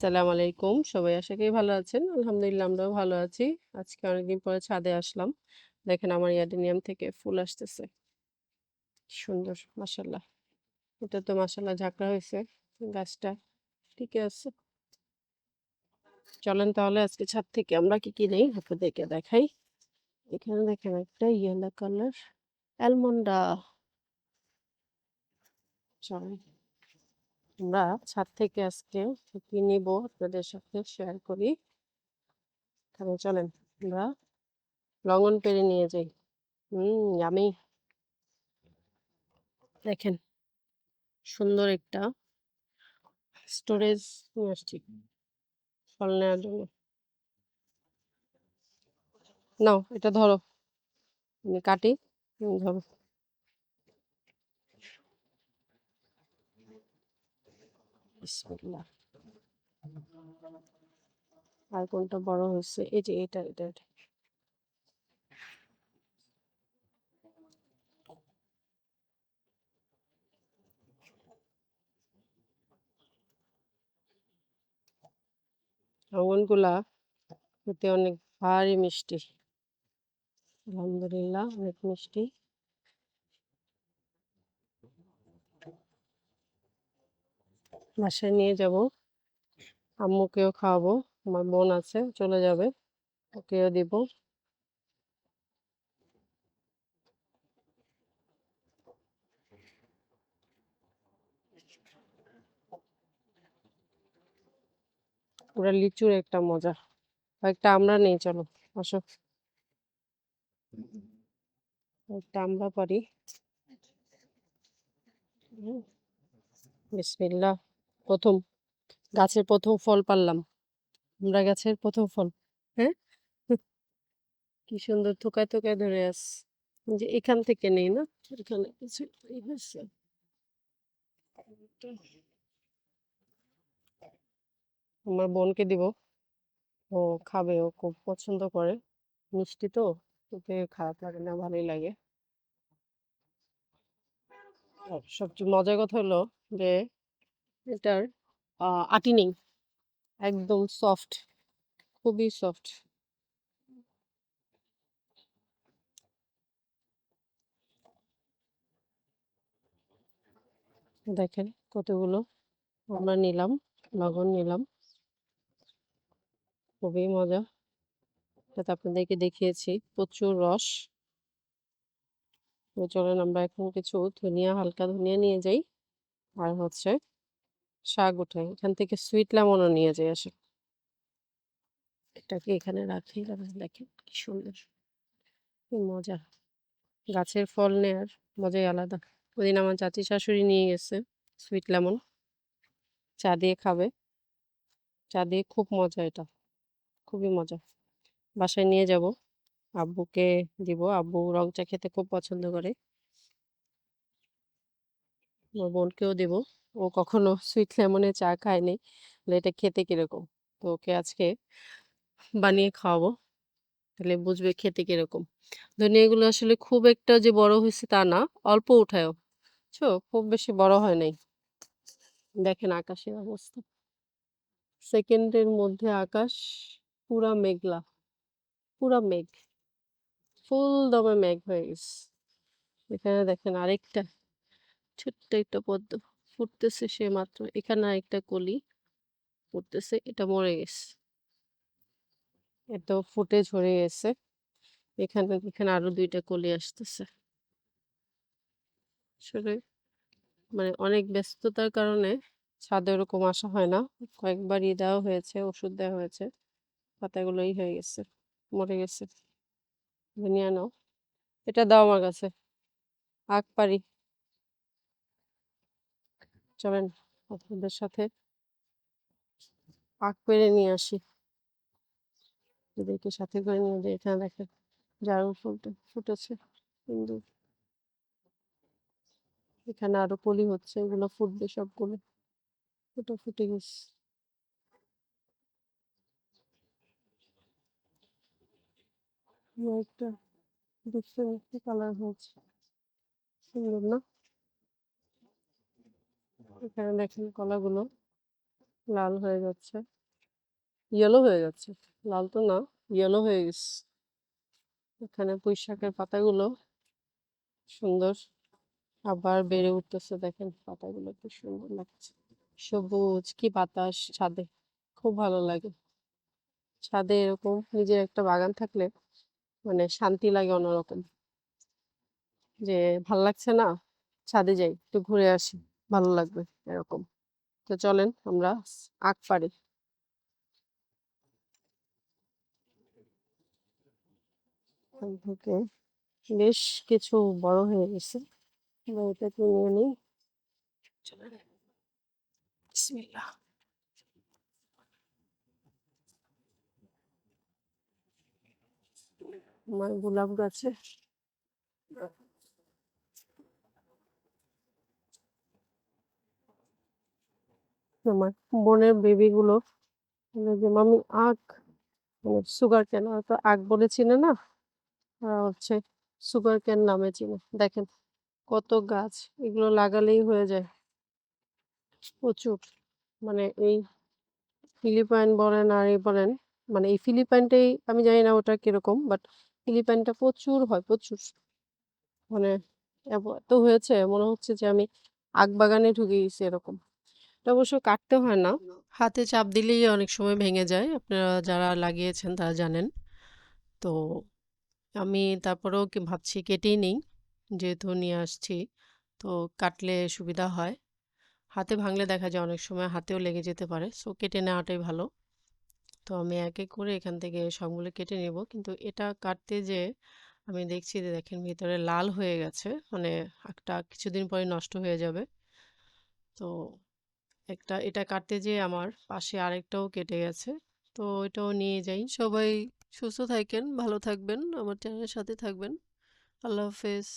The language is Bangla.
আসসালামু আলাইকুম। সবাই আশা করি ভালো আছেন। আলহামদুলিল্লাহ আমরাও ভালো আছি। আজকে অনেকদিন পরে ছাদে আসলাম। দেখেন আমার অ্যাডেনিয়াম থেকে ফুল আসতেছে। সুন্দর মাশাআল্লাহ। এটা তো মাশাআল্লাহ ঝাঁকড়া হয়েছে গাছটা। ঠিকই আছে। চলেন তাহলে আজকে ছাদ থেকে আমরা কি, কি নেই আপনাদেরকে দেখাই। এখানে দেখেন একটা ইয়েলো কালার অ্যালমন্ডা। চলেন। আমরা ছাদ থেকে আজকে কি, নিব আপনাদের সাথে শেয়ার করি। তাহলে চলেন আমরা লঙ্গন পেরে নিয়ে যাই। হুম, আমি দেখেন। সুন্দর একটা স্টোরেজ নিয়ে আসছি। ফল নেওয়ার জন্য। নাও এটা ধরো। কাটি। ধরো। বিসমিল্লাহ। আর কোনটা বড় হয়েছে? এই যে এটা, এটা, এটা। খেতে অনেক ভারী মিষ্টি। আলহামদুলিল্লাহ অনেক মিষ্টি। বাসায় নিয়ে যাব। আম্মুকেও খাওয়াবো। আমার বোন আছে, চলে যাবে। ওকেও দিব। পুরা লিচুর একটা মজা। কয়েকটা আমরা নেই, চলো। আসো। একটা আমরা পারি। হুম। বিসমিল্লাহ। ১ম গাছের প্রথম ফল পারলাম। আমরা গাছের প্রথম ফল। হ্যাঁ? কি সুন্দর থোকায়, থোকায় ধরে আছে। যে এখান থেকে নেই না? এখানে কিছু আমার বোনকে দিব। ও খাবে। ও খুব পছন্দ করে। মিষ্টি তো। ওকে খারাপ লাগে না, ভালোই লাগে। সবচেয়ে মজার কথা হলো যে এটার আটি নেই। একদম সফট। খুবই সফট। দেখেন কতগুলো আমরা নিলাম। লগন নিলাম। খুবই মজা। এটা আপনাদেরকে দেখিয়েছি। প্রচুর রস। চলেন আমরা এখন কিছু ধনিয়া, হালকা ধনিয়া নিয়ে যাই। আর হচ্ছে শাক উঠাই। এখান থেকে সুইট লেমনও নিয়ে যাই আসে এটাকে এখানে রাখি। দেখেন কি সুন্দর। কি মজা। গাছের ফল নেয়ার মজাই আলাদা। ওইদিন আমার চাচি শাশুড়ি নিয়ে গেছে সুইট লেমন। চা দিয়ে খাবে। চা দিয়ে খুব মজা এটা। খুবই মজা। বাসায় নিয়ে যাব। আব্বুকে দিব। আব্বু রং চা খেতে খুব পছন্দ করে। আমার বোনকেও দিব। ও কখনো সুইট লেমনের চা খায়নি। এটা খেতে কীরকম। তো ওকে আজকে বানিয়ে খাওয়াবো। তাহলে বুঝবে খেতে কীরকম। ধনিয়াগুলো আসলে খুব একটা যে বড় হয়েছে তা না। অল্প উঠায়ও। বুঝছ? খুব বেশি বড় হয় নাই। দেখেন আকাশের অবস্থা। সেকেন্ডের মধ্যে আকাশ পুরা মেঘলা। পুরা মেঘ। ফুল দমে মেঘ হয়ে গেছে। এখানে দেখেন আরেকটা ছোট্ট একটা পদ্ম ফুটতেছে সে মাত্র। এখানে আরেকটা কলি ফুটতেছে। এটা মরে গেছে। এটাও ফুটে ঝরে গেছে। এখানে, এখানে আরও দুইটা কলি আসতেছে। আসলে মানে অনেক ব্যস্ততার কারণে ছাদে ওরকম আসা হয় না। কয়েকবার ই দেওয়া হয়েছে, ওষুধ দেওয়া হয়েছে। পাতাগুলোই হয়ে গেছে। মরে গেছে। ধনিয়া নাও। এটা দাও আমার কাছে। আখ পাড়ি। চলেন, আপনাদের সাথে আখ পেড়ে নিয়ে আসি। এদেরকে সাথে করে নিয়ে যাই। এখানে দেখেন জারুল ফুলটা ফুটেছে। সুন্দর। এখানে আরও কলি হচ্ছে। এগুলো ফুটবে সবগুলো। এটা ফুটে গেছে। একটা ডিফারেন্ট কালার হয়েছে। সুন্দর না? এখানে দেখেন কলাগুলো। লাল হয়ে যাচ্ছে। ইয়েলো হয়ে যাচ্ছে। লাল তো না ইয়েলো হয়ে গেছে। এখানে পুঁই শাকের পাতাগুলো সুন্দর আবার বেড়ে উঠতেছে। দেখেন পাতাগুলো কি সুন্দর লাগছে। সবুজ কি বাতাস ছাদে, খুব ভালো লাগে। ছাদে এরকম নিজের একটা বাগান থাকলে মানে শান্তি লাগে অন্যরকম। যে ভালো লাগছে না, ছাদে যাই, একটু ঘুরে আসি। ভালো লাগবে এরকম। তো চলেন আমরা আখ পারি বেশ কিছু বড় হয়ে গেছে। এটাকে নিয়ে নিই। আমার গোলাপ গাছে আমার বোনের বেবি গুলো বলে যে, মামি আখ মানে সুগার কেন? তো আখ বলে চিনে না। হচ্ছে সুগার কেন নামে চিনে? দেখেন কত গাছ এগুলো লাগালেই হয়ে যায়। প্রচুর। মানে এই ফিলিপাইন বলেন আর এই বলেন মানে এই ফিলিপাইনটাই আমি জানি না ওটা কীরকম, বাট ফিলিপাইনটা প্রচুর হয়, প্রচুর। মানে এত হয়েছে, মনে হচ্ছে যে আমি আখ বাগানে ঢুকে গেছি এরকম। এটা অবশ্য কাটতে হয় না। হাতে চাপ দিলেই অনেক সময় ভেঙে যায়। আপনারা যারা লাগিয়েছেন তারা জানেন। তো আমি তারপরেও কি ভাবছি কেটেই নিই। যেহেতু নিয়ে আসছি, তো কাটলে সুবিধা হয়। হাতে ভাঙলে দেখা যায় অনেক সময় হাতেও লেগে যেতে পারে। সো কেটে নেওয়াটাই ভালো। তো আমি এক এক করে এখান থেকে সবগুলো কেটে নেব। কিন্তু এটা কাটতে যে আমি দেখছি যে দেখেন ভিতরে লাল হয়ে গেছে। মানে একটা কিছুদিন পরে নষ্ট হয়ে যাবে। তো একটা, এটা কাটতে যেয়ে আমার পাশে আরেকটাও কেটে গেছে। তো এটাও নিয়ে যাই। সবাই সুস্থ থাকেন, ভালো থাকবেন, আমার চ্যানেলের সাথে থাকবেন। আল্লাহ হাফেজ।